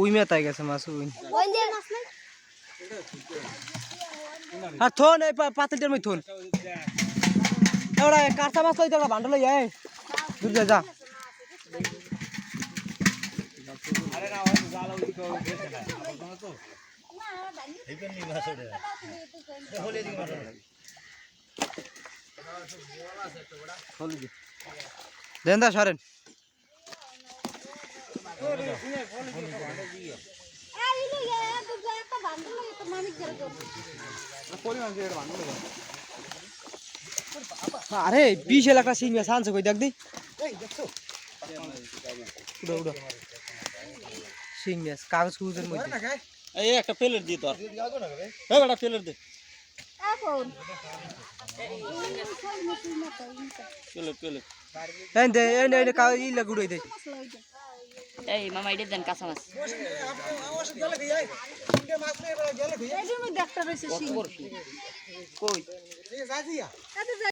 উইমে তাই গেছে মাছ উইন আর থোন এই পাতিলটার মধ্যে থোন ওরা কাঁচা মাছ লইতে ওরা বান্ডল লইয়া দূর যা যা खोल दीजिए দندہ শরণ এই নয়া একটা বান্দা না এটা মানিক জড়ো আরে पोली মানে এটা বান্দা না আরে 20 লাখটা সিমিয়া চান্স কই দেখ দি এই দেখো উড়া উড়া সিমিয়াস কাগজ কই দেন না ভাই এই একটা পELER দি তো আর দিই আগে না ভাই হে বড় পELER দে এক ফোন এই পELER এই দে এই নে ই লাগুড়াই দে এই মামা এটা দেন কাঁচা মাছ কই